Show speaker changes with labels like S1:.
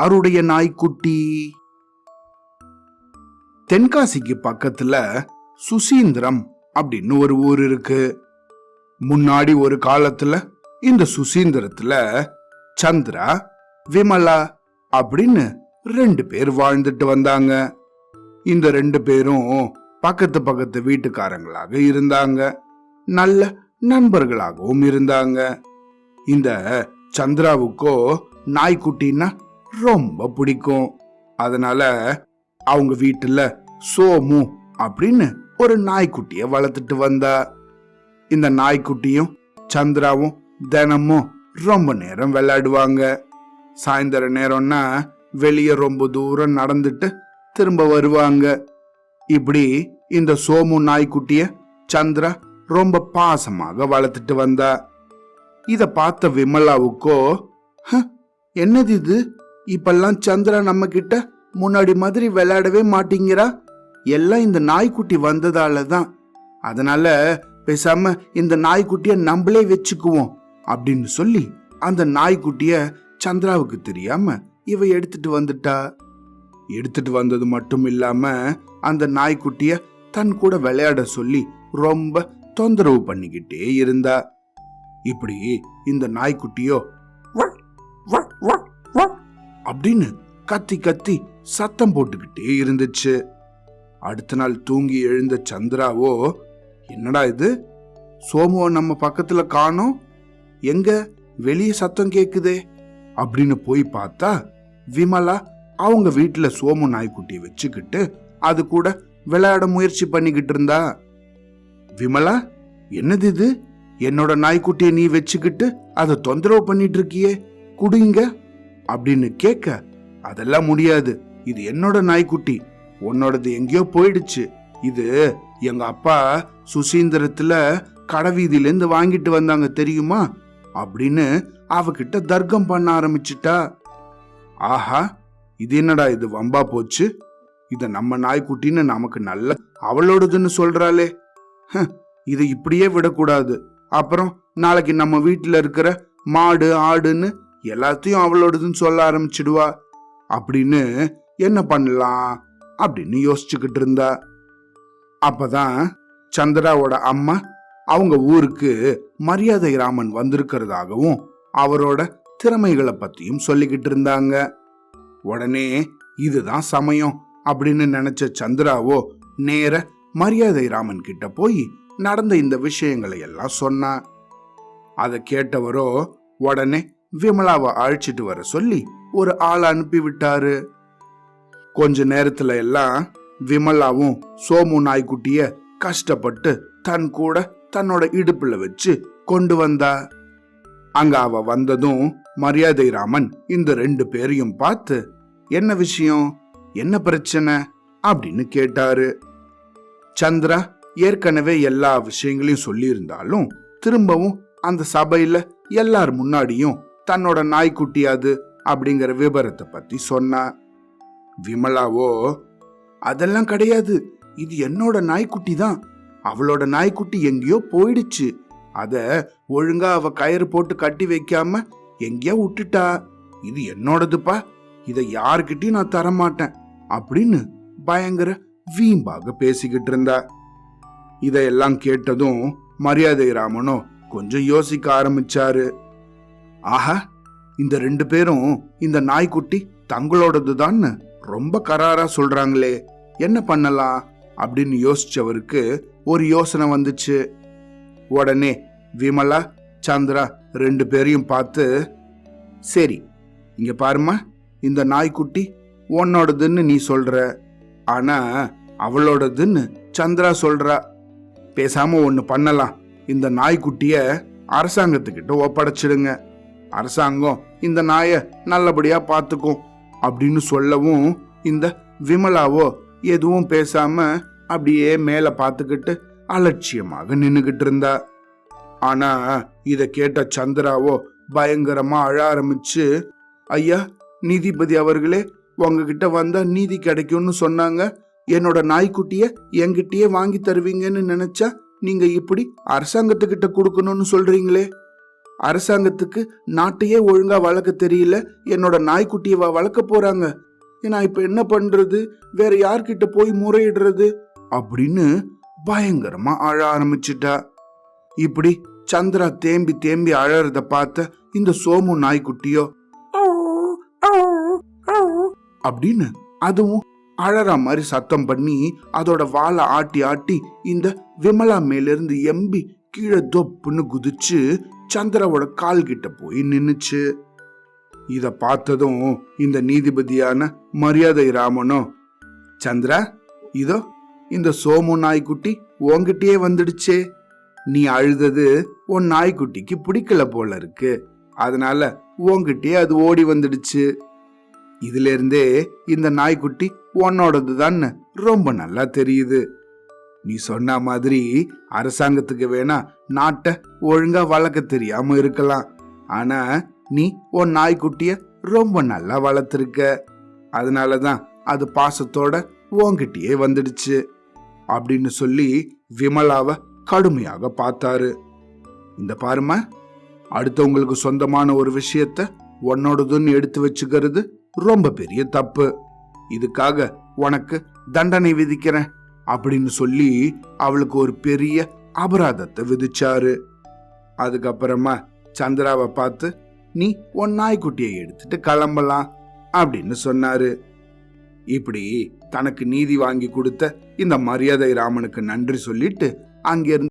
S1: யாருடைய நாய்க்குட்டி. தென்காசிக்கு பக்கத்துல சுசீந்திரம் அப்படின்னு ஒரு ஊர் இருக்கு. முன்னாடி ஒரு காலத்துல இந்த சுசீந்திரத்துல சந்திரா விமலா அப்படின்னு ரெண்டு பேர் வாழ்ந்துட்டு வந்தாங்க. இந்த ரெண்டு பேரும் பக்கத்து பக்கத்து வீட்டுக்காரங்களாக இருந்தாங்க. நல்ல நண்பர்களாகவும் இருந்தாங்க. இந்த சந்திராவுக்கோ நாய்க்குட்டின்னா ரொம்ப பிடிக்கும். அதனால அவங்க வீட்டுல சோமு அப்படின்னு ஒரு நாய்க்குட்டிய வளர்த்துட்டு வந்தா. இந்த நாய்க்குட்டியும் சந்திராவும் தினமும் ரொம்ப நேரம் விளையாடுவாங்க. சாயந்தர நேரம்னா வெளியே ரொம்ப தூரம் நடந்துட்டு திரும்ப வருவாங்க. இப்படி இந்த சோமு நாய்க்குட்டிய சந்திரா ரொம்ப பாசமாக வளர்த்துட்டு வந்தா. இத பார்த்த விமலாவுக்கோ என்னது இது? இப்பெல்லாம் சந்திரா நம்ம கிட்ட முன்னாடி மாதிரி விளையாடவே மாட்டேங்கிறா. எல்லாம் இந்த நாய்க்குட்டி வந்ததால தான் அதனால பேசாம இந்த நாய்க்குட்டிய நம்மளே வச்சுக்குவோம் அப்படின்னு சொல்லி அந்த நாய்க்குட்டிய சந்திராவுக்கு தெரியாம இவ எடுத்துட்டு வந்துட்டா. எடுத்துட்டு வந்தது மட்டும் இல்லாம அந்த நாய்க்குட்டிய தன் கூட விளையாட சொல்லி ரொம்ப தொந்தரவு பண்ணிக்கிட்டே இருந்தா. இப்படி இந்த நாய்க்குட்டியோ அப்படின்னு கத்தி கத்தி சத்தம் போட்டுக்கிட்டே இருந்துச்சு. அடுத்த நாள் தூங்கி எழுந்த சந்திராவோ என்னடா இது? சோமுவை நம்ம பக்கத்துல காணோம். எங்க? வெளியே சத்தம் கேக்குதே. அப்படின்னு போய் பார்த்தா விமலா அவங்க வீட்டுல சோமு நாய்க்குட்டியை வச்சுக்கிட்டு அது கூட விளையாட முயற்சி பண்ணிக்கிட்டு இருந்தா. விமலா என்னது இது? என்னோட நாய்க்குட்டியை நீ வச்சுக்கிட்டு அதை தொந்தரவு பண்ணிட்டு இருக்கியே? குடிங்க அப்படின்னு கேட்க அதெல்லாம் முடியாது. இது என்னோட நாய்க்குட்டி. உன்னோடது எங்கேயோ போயிடுச்சு. இது எங்க அப்பா சுசீந்திரத்துல கடைவீதியில இருந்து வாங்கிட்டு வந்தாங்க தெரியுமா? அப்படின்னு அவகிட்ட தர்க்கம் பண்ண ஆரம்பிச்சிட்டா. ஆஹா இது என்னடா இது வம்பா போச்சு? இத நம்ம நாய்க்குட்டின்னு நமக்கு நல்ல அவளோடதுன்னு சொல்றாளே. ஹ, இதை இப்படியே விடக்கூடாது. அப்புறம் நாளைக்கு நம்ம வீட்டுல இருக்கிற மாடு ஆடுன்னு எல்லாத்தையும் அவளோடதுன்னு சொல்ல ஆரம்பிச்சிடுவா. அப்படின்னு என்ன பண்ணலாம் அப்படின்னு யோசிச்சுக்கிட்டு இருந்தா. அப்பதான் சந்திராவோட அம்மா அவங்க ஊருக்கு மரியாதை ராமன் வந்திருக்கிறதாகவும் அவரோட திறமைகளை பத்தியும் சொல்லிக்கிட்டு இருந்தாங்க. உடனே இதுதான் சமயம் அப்படின்னு நினைச்ச சந்திராவோ நேர மரியாதை ராமன் கிட்ட போய் நடந்த இந்த விஷயங்களை எல்லாம் சொன்னா. அதை கேட்டவரோ உடனே விமலாவை அழைச்சிட்டு வர சொல்லி ஒரு ஆள் அனுப்பி விட்டாரு கொஞ்ச நேரத்துல எல்லாம் விமலாவும் சோமு நாய்க்குட்டிய கஷ்டப்பட்டு தன் கூட தன்னோட இடுப்புல வச்சு கொண்டு வந்தா. அங்க அவ வந்ததும் மரியாதை ராமன் இந்த ரெண்டு பேரையும் பார்த்து என்ன விஷயம்? என்ன பிரச்சனை? அப்படின்னு கேட்டாரு. சந்திரா ஏற்கனவே எல்லா விஷயங்களையும் சொல்லியிருந்தாலும் திரும்பவும் அந்த சபையில எல்லார் முன்னாடியும் தன்னோட நாய்க்குட்டி அது அப்படிங்கிற விபரத்தை பத்தி சொன்னா விமலாவோ அதெல்லாம் கிடையாது. இது என்னோட நாய்க்குட்டி தான். அவளோட நாய்க்குட்டி எங்கேயோ போயிடுச்சு. அத ஒழுங்கா அவ கயிறு போட்டு கட்டி வைக்காம எங்கேயோ விட்டுட்டா. இது என்னோடதுப்பா. இதை யாருக்கிட்டையும் நான் தரமாட்டேன். அப்படின்னு பயங்கர வீம்பாக பேசிக்கிட்டு இருந்தா. இதையெல்லாம் கேட்டதும் மரியாதை ராமனோ கொஞ்சம் யோசிக்க ஆரம்பிச்சாரு. ஆஹா இந்த ரெண்டு பேரும் இந்த நாய்க்குட்டி தங்களோடதுதான்னு ரொம்ப கராரா சொல்றாங்களே என்ன பண்ணலாம் அப்படின்னு யோசிச்சவருக்கு ஒரு யோசனை வந்துச்சு. உடனே விமலா சந்திரா ரெண்டு பேரையும் பார்த்து சரி இங்க பாருமா இந்த நாய்க்குட்டி உன்னோடதுன்னு நீ சொல்ற ஆனா அவளோடதுன்னு சந்திரா சொல்றா. பேசாம ஒன்னு பண்ணலாம். இந்த நாய்க்குட்டிய அரசாங்கத்துக்கிட்ட ஒப்படைச்சிடுங்க. அரசாங்கம் இந்த நாயை நல்லபடியா பார்த்துக்கும் அப்படின்னு சொல்லவும் இந்த விமலாவோ எதுவும் பேசாம அப்படியே மேல பார்த்துக்கிட்டு அலட்சியமாக நின்னுகிட்டு இருந்தா. ஆனா இத கேட்ட சந்திராவோ பயங்கரமா அழ ஆரம்பிச்சு ஐயா நீதிபதி அவர்களே உங்ககிட்ட வந்தா நீதி கிடைக்கும்னு சொன்னாங்க. என்னோட நாய்க்குட்டிய என்கிட்டயே வாங்கி தருவீங்கன்னு நினைச்சா நீங்க இப்படி அரசாங்கத்துக்கிட்ட கொடுக்கணும்னு சொல்றீங்களே? அரசாங்கத்துக்கு நாட்டையே ஒழுங்கா வளர்க்க தெரியல. என்னோட நாய்க்குட்டியை வளர்க்க போறாங்க. நான் இப்ப என்ன பண்றது? வேற யார்கிட்ட போய் முறையிடுறது? அப்படின்னு பயங்கரமா அழ ஆரம்பிச்சிட்டா. இப்படி சந்திரா தேம்பி தேம்பி அழறத பார்த்த இந்த சோமு நாய்க்குட்டியோ அப்படின்னு அதுவும் அழற மாதிரி சத்தம் பண்ணி அதோட வாழை ஆட்டி ஆட்டி இந்த விமலா மேலிருந்து எம்பி கீழே தொப்புன்னு குதிச்சு சந்திராவோட கால் கிட்ட போய் நின்னுச்சு. இத பார்த்ததும் இந்த நீதிபதியான மரியாதை ராமனும் சந்திரா இதோ இந்த சோமு நாய்க்குட்டி உங்ககிட்டயே வந்துடுச்சே. நீ அழுதது உன் நாய்க்குட்டிக்கு பிடிக்கல போல இருக்கு. அதனால உங்ககிட்டயே அது ஓடி வந்துடுச்சு. இதுல இருந்தே இந்த நாய்க்குட்டி உன்னோடது ரொம்ப நல்லா தெரியுது. நீ சொன்ன மாதிரி அரசாங்கத்துக்கு வேணா நாட்டை ஒழுங்கா வளர்க்க தெரியாம இருக்கலாம். ஆனா நீ உன் நாய்க்குட்டிய ரொம்ப நல்லா வளர்த்துருக்க. அதனாலதான் அது பாசத்தோட உன்கிட்டயே வந்துடுச்சு அப்படின்னு சொல்லி விமலாவை கடுமையாக பார்த்தாரு. இந்த பாருமா அடுத்தவங்களுக்கு சொந்தமான ஒரு விஷயத்த உன்னோடதுன்னு எடுத்து வச்சுக்கிறது ரொம்ப பெரிய தப்பு. இதுக்காக உனக்கு தண்டனை விதிக்கிறேன். அப்படின்னு சொல்லி அவளுக்கு ஒரு பெரிய அபராதத்தை விதிச்சாரு. அதுக்கப்புறமா சந்திராவை பார்த்து நீ உன் நாய்க்குட்டியை எடுத்துட்டு கிளம்பலாம் அப்படின்னு சொன்னாரு. இப்படி தனக்கு நீதி வாங்கி கொடுத்த இந்த மரியாதை ராமனுக்கு நன்றி சொல்லிட்டு அங்கிருந்து